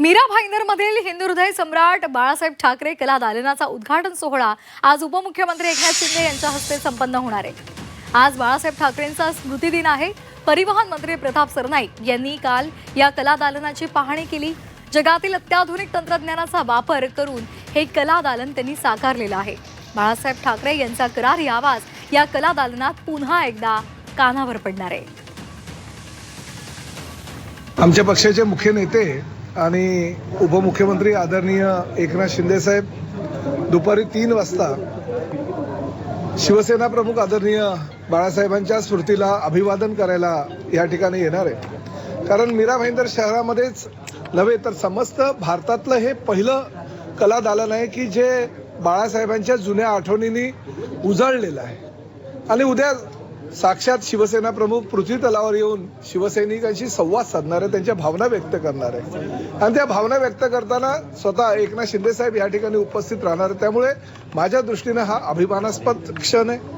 मीरा भाईंदरमधील हिंदू हृदय सम्राट बाळासाहेब ठाकरे कला दालनाचा उद्घाटन सोहळा आज उपमुख्यमंत्री एकनाथ शिंदे यांच्या हस्ते संपन्न होणार आहे. आज बाळासाहेब ठाकरेंचा स्मृतिदिन आहे. परिवहन मंत्री प्रताप सरनाईक यांनी काल या कला दालनाची पाहणी केली. जगातील अत्याधुनिक तंत्रज्ञानाचा वापर करून हे कला दालन त्यांनी साकारलेलं आहे. बाळासाहेब ठाकरे यांचा करारी आवाज या कला दालनात पुन्हा एकदा कानावर पडणार आहे. आमच्या पक्षाचे मुख्य नेते आणि उपमुख्यमंत्री आदरणीय एकनाथ शिंदेसाहेब दुपारी तीन वाजता शिवसेना प्रमुख आदरणीय बाळासाहेबांच्या स्मृतीला अभिवादन करायला या ठिकाणी येणार आहे. कारण मीरा भाईंदर शहरामध्येच नव्हे तर समस्त भारतातलं हे पहिलं कला दालन आहे की जे बाळासाहेबांच्या जुन्या आठवणींनी उजळलेलं आहे. आणि उद्या साक्षात शिवसेना प्रमुख पृथ्वी तलावर येऊन शिवसैनिकांशी संवाद साधणार आहे त्यांच्या भावना व्यक्त करणार. आहे आणि त्या भावना व्यक्त करताना स्वतः एकनाथ शिंदे साहेब या ठिकाणी उपस्थित राहणार आहे त्यामुळे माझ्या दृष्टीनं हा अभिमानास्पद क्षण आहे.